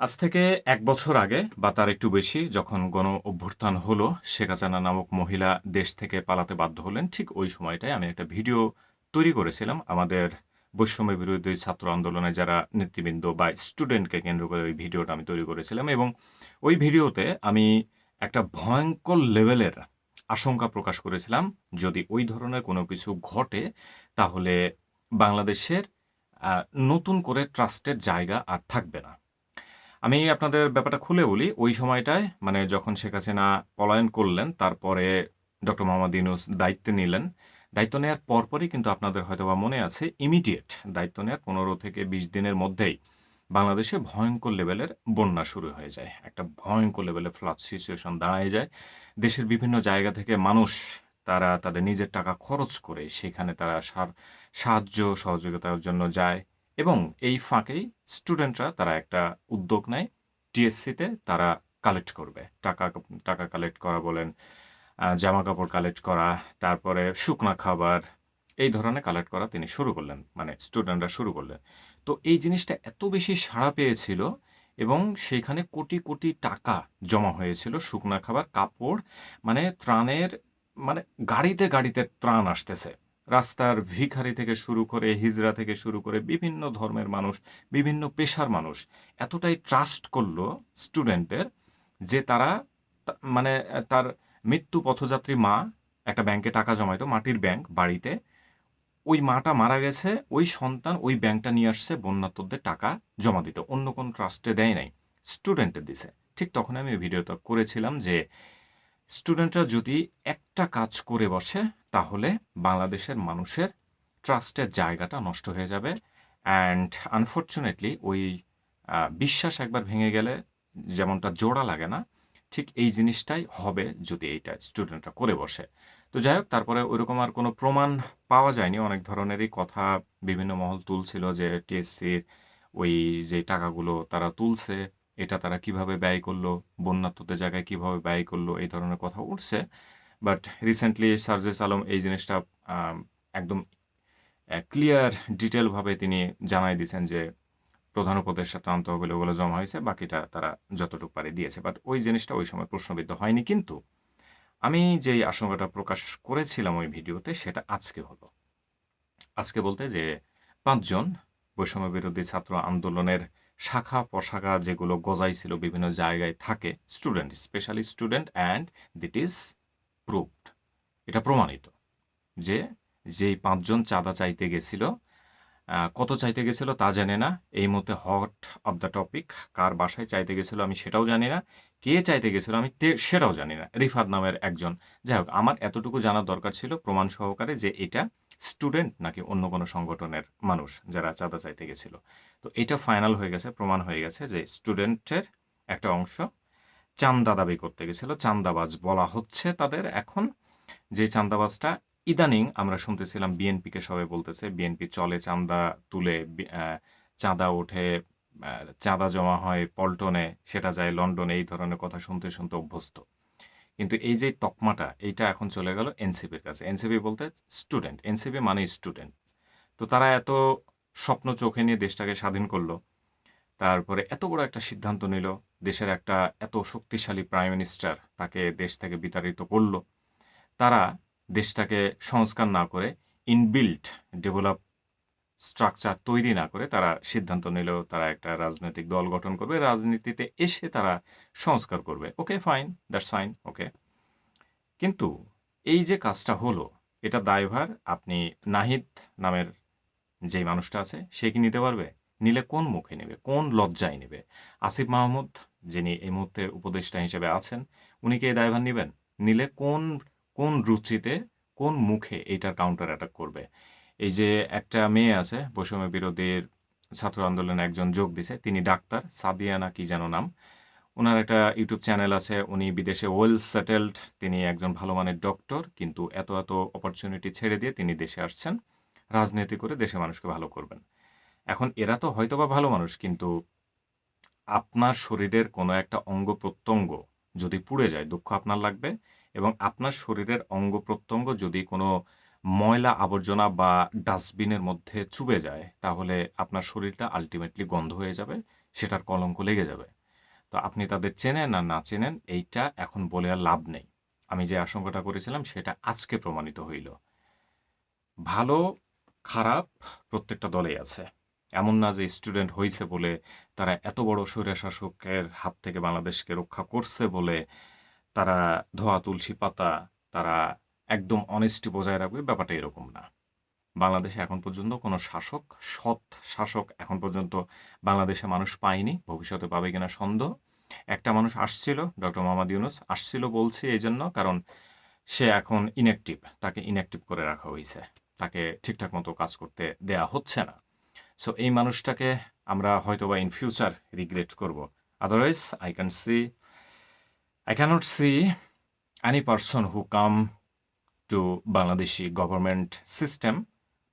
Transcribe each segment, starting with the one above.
আজ থেকে এক বছর আগে, বা তার একটু বেশি, যখন গণ অভ্যুত্থান হলো, শেখ হাসিনা নামক মহিলা দেশ থেকে পালাতে বাধ্য হলেন, ঠিক ওই সময়টায় আমি একটা ভিডিও তৈরি করেছিলাম। আমাদের বৈষম্য বিরোধী ছাত্র আন্দোলনে যারা নেতৃবৃন্দ বা স্টুডেন্টকে কেন্দ্র করে ওই ভিডিওটা আমি তৈরি করেছিলাম এবং ওই ভিডিওতে আমি একটা ভয়ঙ্কর লেভেলের আশঙ্কা প্রকাশ করেছিলাম। যদি ওই ধরনের কোনো কিছু ঘটে, তাহলে বাংলাদেশের নতুন করে ট্রাস্টের জায়গা আর থাকবে না। আমি আপনাদের ব্যাপারটা খুলে বলি। ওই সময়টায় মানে যখন শেখ হাসিনা পলায়ন করলেন, তারপরে ডক্টর মোহাম্মদ ইউনুস দায়িত্ব নিলেন। দায়িত্ব নেওয়ার পরপরই কিন্তু আপনাদের হয়তোবা মনে আছে ইমিডিয়েট দায়িত্ব নেওয়ার পনেরো থেকে বিশ দিনের মধ্যেই বাংলাদেশে ভয়ঙ্কর লেভেলের বন্যা শুরু হয়ে যায়। একটা ভয়ঙ্কর লেভেলের ফ্লাড সিচুয়েশন দাঁড়ায় যায়। দেশের বিভিন্ন জায়গা থেকে মানুষ, তারা তাদের নিজের টাকা খরচ করে সেখানে তারা সাহায্য, সহযোগিতার জন্য যায়। এবং এই ফাঁকেই স্টুডেন্টরা তারা একটা উদ্যোগ নেয় টিএসসিতে তারা কালেক্ট করবে। টাকা টাকা কালেক্ট করা বলেন জামা কাপড় কালেক্ট করা, তারপরে শুকনা খাবার, এই ধরনের কালেক্ট করা তিনি শুরু করলেন মানে স্টুডেন্টরা শুরু করলেন। তো এই জিনিসটা এত বেশি সাড়া পেয়েছিল এবং সেখানে কোটি কোটি টাকা জমা হয়েছিল শুকনা খাবার, কাপড় মানে ত্রাণের মানে গাড়িতে গাড়িতে ত্রাণ আসতেছে। রাস্তার ভিখারি থেকে শুরু করে হিজড়া থেকে শুরু করে বিভিন্ন ধর্মের মানুষ, বিভিন্ন পেশার মানুষ এতটাই ট্রাস্ট করল স্টুডেন্টের যে তারা মানে তার মৃত্যু পথযাত্রী মা একটা ব্যাংকে টাকা জমাইতো, মাটির ব্যাংক বাড়িতে। ওই মাটা মারা গেছে, ওই সন্তান ওই ব্যাংকটা নিয়ে আসছে বন্যাত্মদের টাকা জমা দিতে। অন্য কোন ট্রাস্টে দেয় নাই। স্টুডেন্টে দিছে। ঠিক তখন আমি ভিডিওটা করেছিলাম যে স্টুডেন্টরা যদি একটা কাজ করে বসে, তাহলে বাংলাদেশের মানুষের ট্রাস্টের জায়গাটা নষ্ট হয়ে যাবে। অ্যান্ড আনফর্চুনেটলি ওই বিশ্বাস একবার ভেঙে গেলে যেমনটা জোড়া লাগে না, ঠিক এই জিনিসটাই হবে যদি এইটা স্টুডেন্টরা করে বসে। তো যাই হোক, তারপরে ওইরকম আর কোনো প্রমাণ পাওয়া যায়নি। অনেক ধরনেরই কথা বিভিন্ন মহল তুলছিল যে টিএসসির ওই যে টাকাগুলো তারা তুলছে। এটা তারা কীভাবে ব্যয় করল বন্যাত্মদের জায়গায় কীভাবে ব্যয় করল, এই ধরনের কথা উঠছে। বাট রিসেন্টলি সার্জেস আলম এই জিনিসটা একদম ক্লিয়ার ডিটেলভাবে তিনি জানাই দিয়েছেন যে প্রধান উপদেষ্টা আনতে হবে ওগুলো জমা হয়েছে, বাকিটা তারা যতটুকু পারে দিয়েছে। বাট ওই জিনিসটা ওই সময় প্রশ্নবিদ্ধ হয়নি। কিন্তু আমি যেই আশঙ্কাটা প্রকাশ করেছিলাম ওই ভিডিওতে সেটা আজকে হলো। আজকে বলতে যে পাঁচজন বৈষম্য বিরোধী ছাত্র আন্দোলনের শাখা, প্রশাখা যেগুলো গজাইছিল বিভিন্ন জায়গায় থাকে student specially student and that is proved এটা প্রমাণিত যে যেই পাঁচজন চাঁদা চাইতে গেছিল কত চাইতে গেছিল তা জানে না। এই মুহূর্তে হট অফ দ্য টপিক কার বাসায় চাইতে গেছিল আমি সেটাও জানি না। কে চাইতে গেছিল আমি সেটাও জানি না। রিফাত নামের একজন। যাই হোক, আমার এতটুকু জানার দরকার ছিল প্রমাণ সহকারে যে এটা স্টুডেন্ট নাকি অন্য কোনো সংগঠনের মানুষ যারা চাঁদা চাইতে গেছিল? তো এটা ফাইনাল হয়ে গেছে, প্রমাণ হয়ে গেছে যে স্টুডেন্টের একটা অংশ চান্দা দাবি করতে গেছিল। চান্দাবাজ বলা হচ্ছে তাদের এখন যে চান্দাবাজটা ইদানিং আমরা শুনতেছিলাম বিএনপিকে সবাই বলতেছে, বিএনপি চলে চান্দা তুলে চাঁদা ওঠে চাঁদা জমা হয় পল্টনে, সেটা যায় লন্ডনে, এই ধরনের কথা শুনতে শুনতে অভ্যস্ত। কিন্তু এই যে তকমাটা, এইটা এখন চলে গেল এনসিপির কাছে। এনসিপি বলতে স্টুডেন্ট এনসিপি মানে স্টুডেন্ট তো তারা এত স্বপ্ন চোখে নিয়ে দেশটাকে স্বাধীন করল, তারপরে এত বড় একটা সিদ্ধান্ত নিল, দেশের একটা এত শক্তিশালী প্রাইম মিনিস্টার তাকে দেশ থেকে বিতাড়িত করল। তারা দেশটাকে সংস্কার না করে ইনবিল্ট ডেভেলপ স্ট্রাকচার তৈরি না করে তারা সিদ্ধান্ত নিল তারা একটা রাজনৈতিক দল গঠন করবে, রাজনীতিতে এসে তারা সংস্কার করবে। Okay fine that's fine okay কিন্তু এই যে কাজটা হলো, এটা দায়ভার আপনি নাহিদ নামের যে মানুষটা আছে, সে কি নিতে পারবে? নিলে কোন মুখে নেবে? কোন লজ্জায় নেবে? আসিফ মাহমুদ, যিনি এই মুহূর্তে উপদেষ্টা হিসেবে আছেন, উনি কি এই দায়ভার নেবেন? নিলে কোন কোন রুচিতে, কোন মুখে এইটার কাউন্টার অ্যাটাক করবে? এই যে একটা মেয়ে আছে, বৈষম্য বিরোধীর ছাত্র আন্দোলনে একজন যোগ দিছে, তিনি ডাক্তার সাদিয়া না কি যেন নাম। ওনার একটা ইউটিউব চ্যানেল আছে, উনি বিদেশে ওয়েল সেটেলড, তিনি একজন ভালো মানের ডক্টর, কিন্তু এত এত অপরচুনিটি ছেড়ে দিয়ে তিনি দেশে আসছেন। রাজনীতি করে দেশে মানুষকে ভালো করবেন। এখন এরা তো হয়তোবা ভালো মানুষ, কিন্তু আপনার শরীরের কোনো একটা অঙ্গ প্রত্যঙ্গ যদি পুড়ে যায়, দুঃখ আপনার লাগবে, এবং আপনার শরীরের অঙ্গ প্রত্যঙ্গ যদি কোনো ময়লা আবর্জনা বা ডাস্টবিনের মধ্যে চুবে যায়, তাহলে আপনার শরীরটা আলটিমেটলি গন্ধ হয়ে যাবে, সেটার কলঙ্ক লেগে যাবে। তো আপনি তাদের চেনেন আর না চেনেন, এইটা এখন বলে আর লাভ নেই। আমি যে আশঙ্কাটা করেছিলাম, সেটা আজকে প্রমাণিত হইল। ভালো, খারাপ প্রত্যেকটা দলেই আছে। এমন না যে স্টুডেন্ট হয়েছে বলে তারা এত বড় স্বৈরশাসকের হাত থেকে বাংলাদেশকে রক্ষা করছে বলে তারা ধোয়া, তুলসী পাতা, তারা একদম অনেস্টি বজায় রাখবে, ব্যাপারটা এরকম না। বাংলাদেশে এখন পর্যন্ত কোনো শাসক, সৎ শাসক এখন পর্যন্ত বাংলাদেশে মানুষ পায়নি, ভবিষ্যতে পাবে কিনা সন্দেহ। একটা মানুষ আসছিল, ডক্টর মোহাম্মদ ইউনুস আসছিল বলছি এই জন্য কারণ সে এখন ইনঅ্যাক্টিভ তাকে ইনঅ্যাক্টিভ করে রাখা হয়েছে। তাকে ঠিকঠাক মতো কাজ করতে দেয়া হচ্ছে না। সো এই মানুষটাকে আমরা হয়তো বা ইন ফিউচার রিগ্রেট করব। Otherwise I can see I can't see any person who come to Bangladeshi government system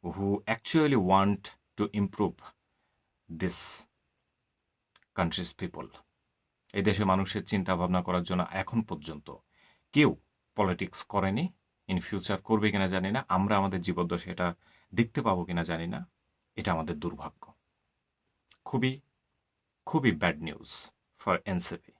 who actually want to improve this country's people. এই দেশে মানুষের চিন্তা ভাবনা করার জন্য এখন পর্যন্ত কেউ পলিটিক্স করেনি ইন ফিউচার করবে কিনা জানি না, আমরা আমাদের জীবদ্দশা এটা দেখতে পাবো কিনা জানি না, এটা আমাদের দুর্ভাগ্য খুবই খুবই ব্যাড নিউজ ফর এনসিপি